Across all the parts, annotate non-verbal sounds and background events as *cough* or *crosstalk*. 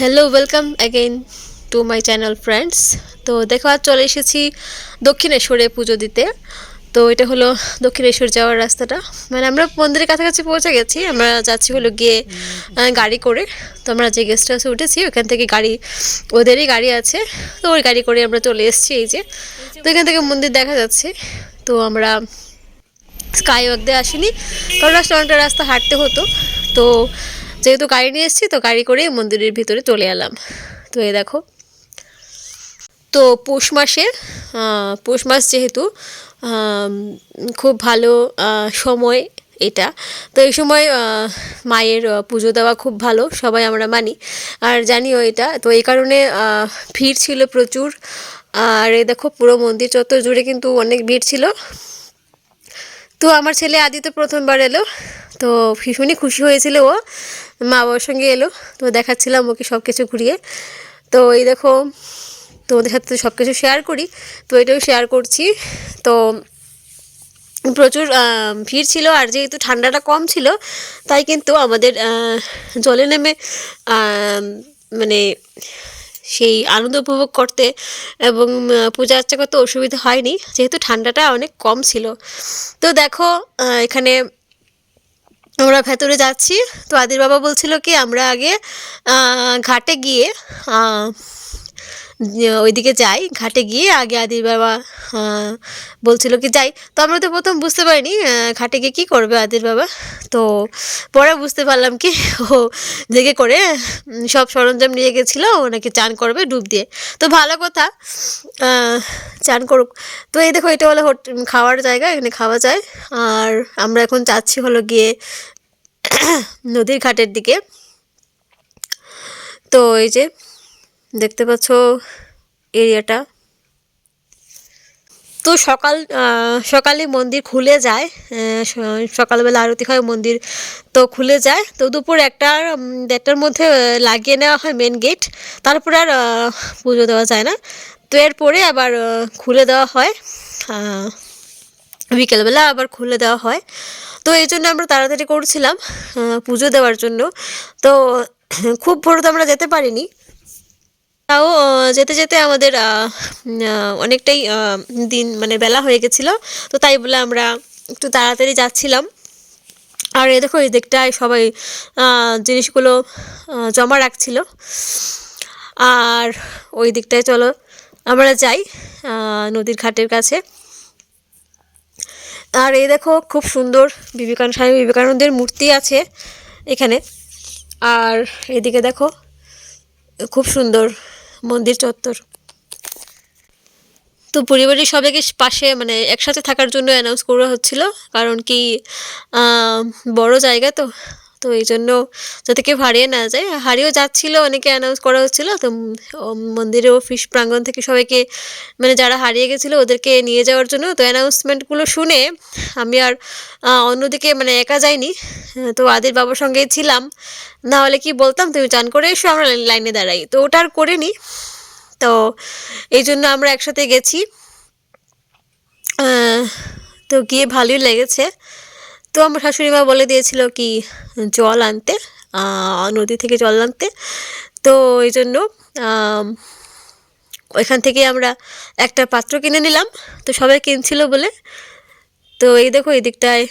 Hello welcome again to my channel friends তো দেখো, আজ চলে এসেছি দক্ষিণেশ্বরে পুজো দিতে। তো এটা হলো দক্ষিণেশ্বর যাওয়ার রাস্তাটা। মানে আমরা মন্দিরের কাছাকাছি পৌঁছে গেছি, আমরা যাচ্ছি হলো গিয়ে গাড়ি করে। তো আমরা যে গেস্ট হাউসে উঠেছি, ওখান থেকে গাড়ি, ওদেরই গাড়ি আছে। তো ওই গাড়ি করে আমরা চলে এসেছি এই যে। তো এখান থেকে মন্দির দেখা যাচ্ছে। তো আমরা স্কাই ওয়াক দিয়ে আসিনি, কারণ রাস্তা অনেকটা রাস্তা হাঁটতে হতো। তো যেহেতু গাড়ি নিয়ে এসেছি, তো গাড়ি করে মন্দিরের ভিতরে চলে এলাম। তো এই দেখো। তো পৌষ মাসে পৌষ মাস যেহেতু খুব ভালো সময় এটা। তো এই সময় মায়ের পুজো দেওয়া খুব ভালো, সবাই আমরা মানি। আর জানিও এটা, তো এই কারণে ভিড় ছিল প্রচুর। আর এই দেখো, পুরো মন্দির চত্বর জুড়ে কিন্তু অনেক ভিড় ছিল। তো আমার ছেলে আদি তো প্রথমবার এলো। তো ভীষণই খুশি হয়েছিল ও। মা বাবার সঙ্গে এলো, তো দেখাচ্ছিলাম ওকে সব কিছু ঘুরিয়ে। তো এই দেখো, তোমাদের সাথে সব কিছু শেয়ার করি, তো এটাও শেয়ার করছি। তো প্রচুর ভিড় ছিল আর যেহেতু ঠান্ডাটা কম ছিল, তাই কিন্তু আমাদের জলে নেমে মানে সেই আনন্দ উপভোগ করতে এবং পূজা আর্চা করতে অসুবিধা হয়নি। যেহেতু ঠান্ডাটা অনেক কম ছিল। তো দেখো এখানে আমরা ভেতরে যাচ্ছি। তো আদির বাবা বলছিল কি আমরা আগে ঘাটে গিয়ে ওইদিকে যাই, ঘাটে গিয়ে আগে আদির বাবা বলছিল কি যাই। তো আমরা তো প্রথম বুঝতে পারিনি ঘাটে গিয়ে কী করবে আদির বাবা। তো পরে বুঝতে পারলাম কি, ও জেগে করে সব সরঞ্জাম নিয়ে গেছিল নাকি চান করবে ডুব দিয়ে। তো ভালো কথা চান করুক। তো এই দেখো, এটা হলো খাওয়ার জায়গা, এখানে খাওয়া যায়। আর আমরা এখন যাচ্ছি হলো গিয়ে *clears throat* নদীর ঘাটের দিকে। তো এই যে দেখতে পাচ্ছ এরিয়াটা। তো সকাল সকালে মন্দির খুলে যায় সকালবেলা আরতি হয় মন্দির তো খুলে যায়। তো দুপুর একটা দেড়টার মধ্যে লাগিয়ে নেওয়া হয় মেন গেট তারপর আর পুজো দেওয়া যায় না। তো এরপরে আবার খুলে দেওয়া হয় বিকেলবেলা আবার খুলে দেওয়া হয়। তো এই জন্য আমরা তাড়াতাড়ি করছিলাম পুজো দেওয়ার জন্য। তো খুব ভোর তো আমরা যেতে পারিনি তাও যেতে যেতে আমাদের অনেকটাই দিন মানে বেলা হয়ে গেছিল। তো তাই বলে আমরা একটু তাড়াতাড়ি যাচ্ছিলাম। আর এই দেখো, এই দিকটায় সবাই জিনিসগুলো জমা রাখছিল। আর ওই দিকটায় চলো, আমরা যাই নদীর ঘাটের কাছে। আর এই দেখো, খুব সুন্দর বিবেকানন্দ, স্বামী বিবেকানন্দের মূর্তি আছে এখানে। আর এদিকে দেখো, খুব সুন্দর মন্দির চত্বর তো পরিবারের সবাইকে পাশে মানে একসাথে থাকার জন্য অ্যানাউন্স করা হচ্ছিল। কারণ কি বড় জায়গা তো। তো এই জন্য যাতে কেউ হারিয়ে না যায়। হারিয়েও যাচ্ছিল অনেকে অ্যানাউন্স করা হচ্ছিল তো উম, ও মন্দিরে অফিস প্রাঙ্গণ থেকে সবাইকে মানে যারা হারিয়ে গেছিল ওদেরকে নিয়ে যাওয়ার জন্য। তো অ্যানাউন্সমেন্টগুলো শুনে আমি আর অন্যদিকে মানে একা যাইনি। তো আদির বাবার সঙ্গেই ছিলাম। না হলে কি বলতাম? তুমি চান করে এসো আমরা লাইনে দাঁড়াই। তো ওটা আর করিনি। তো এই জন্য আমরা একসাথে গেছি। তো গিয়ে ভালোই লেগেছে। তো আমার শাশুড়ি মা বলে দিয়েছিল কি, জল আনতে নদী থেকে জল আনতে। তো এই জন্য ওইখান থেকে আমরা একটা পাত্র কিনে নিলাম। তো সবাই কিনছিল বলে। তো এই দেখো, এই দিকটায়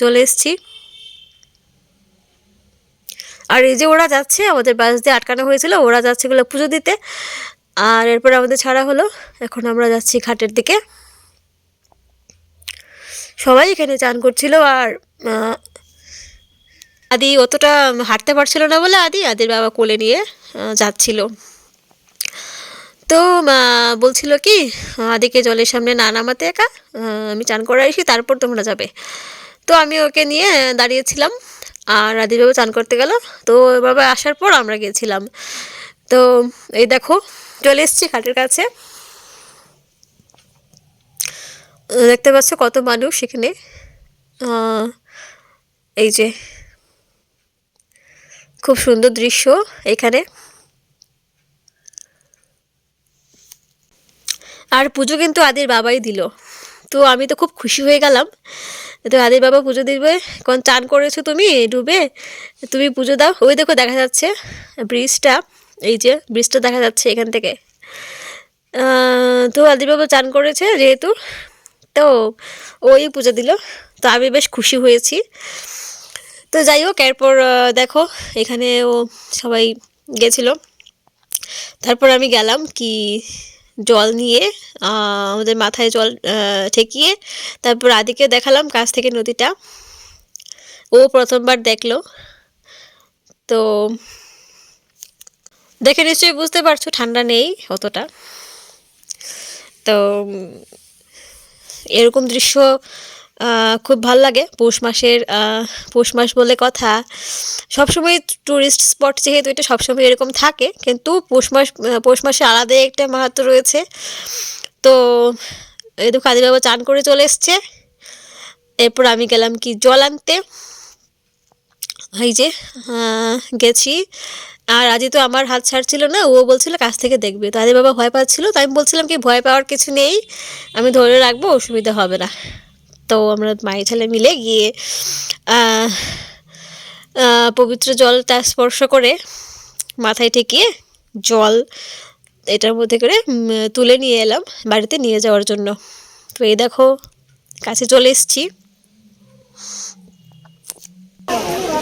চলে এসেছি। আর এই যে ওরা যাচ্ছে, আমাদের বাস দিয়ে আটকানো হয়েছিল, ওরা যাচ্ছে গুলো পুজো দিতে। আর এরপর আমাদের ছাড়া হলো। এখন আমরা যাচ্ছি ঘাটের দিকে। সবাই এখানে চান করছিল আর আদি অতটা হাঁটতে পারছিল না বলে আদি আদির বাবা কোলে নিয়ে যাচ্ছিল। তো বলছিল কি, আদিকে জলের সামনে না নামাতে একা আমি চান করে আসি, তারপর তোমরা যাবে। তো আমি ওকে নিয়ে দাঁড়িয়েছিলাম, আর আদির বাবা চান করতে গেল। তো বাবা আসার পর আমরা গেছিলাম। তো এই দেখো, চলে এসেছি ঘাটের কাছে। দেখতে পাচ্ছ কত মানুষ এখানে? এই যে, খুব সুন্দর দৃশ্য এখানে। আর পুজো কিন্তু আদির বাবাই দিল। তো আমি তো খুব খুশি হয়ে গেলাম। তো আদির বাবা পুজো দিবে। কোন চান করেছ তুমি? ডুবে। তুমি পুজো দাও। ওই দেখো দেখা যাচ্ছে ব্রিজটা। এই যে ব্রিজটা দেখা যাচ্ছে এখান থেকে। তো আদির বাবা চান করেছে যেহেতু। তো ওই পুজো দিল। তো আমি বেশ খুশি হয়েছি। তো যাই হোক, এরপর দেখো, এখানে ও সবাই গেছিল। তারপর আমি গেলাম কি জল নিয়ে আমাদের মাথায় জল ঠেকিয়ে তারপর আদিকে দেখালাম কাছ থেকে নদীটা। ও প্রথমবার দেখল। তো দেখে নিশ্চয়ই বুঝতে পারছ, ঠান্ডা নেই অতটা। তো এরকম দৃশ্য খুব ভালো লাগে। পৌষ মাসের পৌষ মাস বলে কথা। সবসময় টুরিস্ট স্পট যেহেতু এটা সবসময় এরকম থাকে, কিন্তু পৌষ মাস পৌষ মাসে আলাদাই একটা মাহাত্ম রয়েছে। তো এই দেখো আদিবাবা চান করে চলে এসছে। এরপর আমি গেলাম কি জল আনতে। এই যে গেছি। আর আজই তো আমার হাত ছাড়ছিল না, ও বলছিল কাছ থেকে দেখবে। তো আদি বাবা ভয় পাচ্ছিল, তো আমি বলছিলাম কি, ভয় পাওয়ার কিছু নেই, আমি ধরে রাখব, অসুবিধা হবে না। তো আমরা মায়ের ছেলে মিলে গিয়ে পবিত্র জলটা স্পর্শ করে মাথায় ঠেকিয়ে জল এটার মধ্যে করে তুলে নিয়ে এলাম বাড়িতে নিয়ে যাওয়ার জন্য। তো এই দেখো, কাছে চলে এসেছি।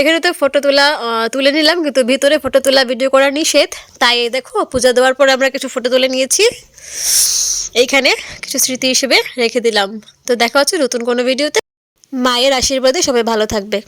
এখানে তো ফটো তোলা তুলে নিলাম, কিন্তু ভিতরে ফটো তোলা ভিডিও করা নিষেধ। তাই দেখো, পূজা দেওয়ার পরে আমরা কিছু ফটো তুলে নিয়েছি। এইখানে কিছু স্মৃতি হিসেবে রেখে দিলাম। তো দেখা হচ্ছে নতুন কোনো ভিডিওতে মায়ের আশীর্বাদে সবাই ভালো থাকবে।